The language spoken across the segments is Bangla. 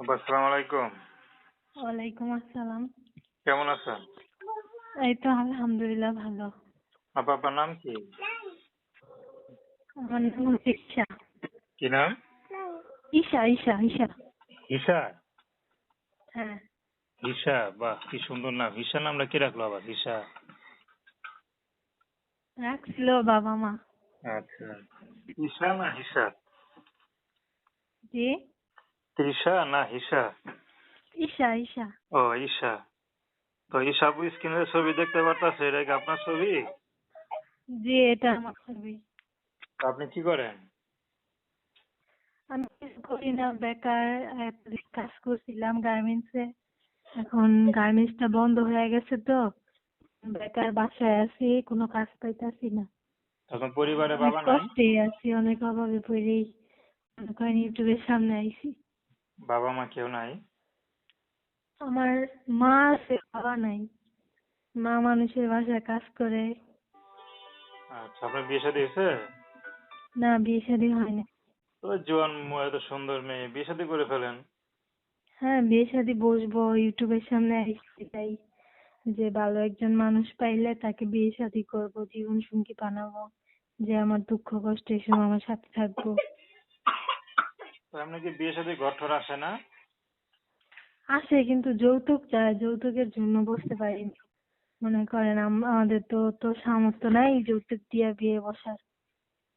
আসসালামু আলাইকুম। ওয়ালাইকুম আসসালাম। কেমন আছেন? এই তো আলহামদুলিল্লাহ ভালো। আপা আপনার নাম কি? আমার নাম হচ্ছে ঈশা। কি নাম? ঈশা ঈশা ঈশা। ঈশা? হ্যাঁ। ঈশা বাহ কি সুন্দর নাম। ঈশা নামটা কে রাখল আবার? ঈশা? রাখছিল বাবা মা। আচ্ছা। ঈশা না হিসা জি? তৃষা না হিসা ঈশা ঈশা ও ঈশা তো ঈশা আপু স্ক্রিনের ছবি দেখতে পারতাছে এটা কি আপনার ছবি? জি এটা আমার ছবি। আপনি কি করেন? আমি কিছু করি না বেকার কাজ করছিলাম গার্মেন্টসে। এখন গার্মেন্টসটা বন্ধ হয়ে গেছে তো বেকার বাসায় আছি কোনো কাজ পাইতাছি না। তখন পরিবারে বাবা নাই? কষ্টে আছি অনেক অভাবে পড়েই। মনে করেন ইউটিউবের সামনে আইছি। বাবা মা কেউ নাই? আমার মা আছে বাবা নাই। মা মানুষের বাসায় কাজ করে। আচ্ছা আপনার বিয়ে শাদী হয়েছে? না বিয়ে শাদী হয়নি। তো জোয়ান এত সুন্দর মেয়ে বিয়ে শাদী করে ফেলেন? হ্যাঁ বিয়ে শাদী বসবো ইউটিউবের সামনে আইছি তাই যে ভালো একজন মানুষ পাইলে তাকে বিয়ে শাদী করব জীবন সঙ্গী বানাবো যে আমার দুঃখ কষ্টের সময় আমার সাথে থাকব। আপনি কি বিয়ে শাদী ঘর ঠর আসে না? আসে কিন্তু যৌতুক চায় যৌতুকের জন্য বসতে পারিনি। মনে করেন আম- আমাদের তো তো সামর্থ্য নাই যৌতুক দিয়ে বিয়ে বসার।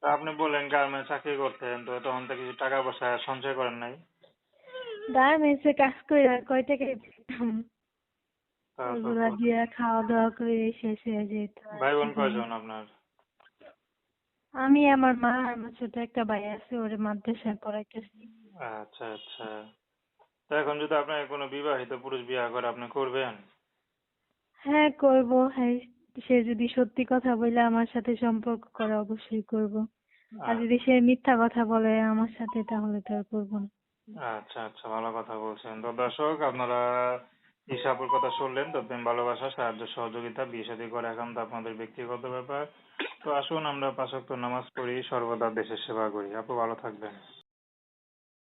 তো আপনি বললেন গার্মেন্টস চাকরি করতেন তো তখন তো কিছু টাকা পয়সা সঞ্চয় করেন নাই। গার্মেন্টসে কাজ করে আর কয় টাকা ওগুলা দিয়ে খাওয়া দাওয়া করে শেষ হয়ে যেত ভাই বোন কয়জন আপনার? আমি আমার মা আর আমার ছোট একটা ভাই আছে ওরে মাদ্রাসায় পড়াইতেছি। আচ্ছা আচ্ছা। তো এখন যদি আপনার কোনো বিবাহিত পুরুষ বিয়ে করে আপনি করবেন? হ্যাঁ করব। হ্যাঁ সে যদি সত্যি কথা বলে আমার সাথে সম্পর্ক করে অবশ্যই করব। আর যদি সে মিথ্যা কথা বলে আমার সাথে তাহলে তো আর করব না। আচ্ছা আচ্ছা ভালো কথা বলছেন। তো দর্শক আপনারা হিসাবের কথা শুনলেন তো প্রেম ভালোবাসা সাহায্য সহযোগিতা বিয়ে শাদী করে এখন তো আপনাদের ব্যক্তিগত ব্যাপার। তো আসুন আমরা পাঁচ ওয়াক্ত নামাজ পড়ি সর্বদা দেশের সেবা করি। আপু ভালো থাকবেন।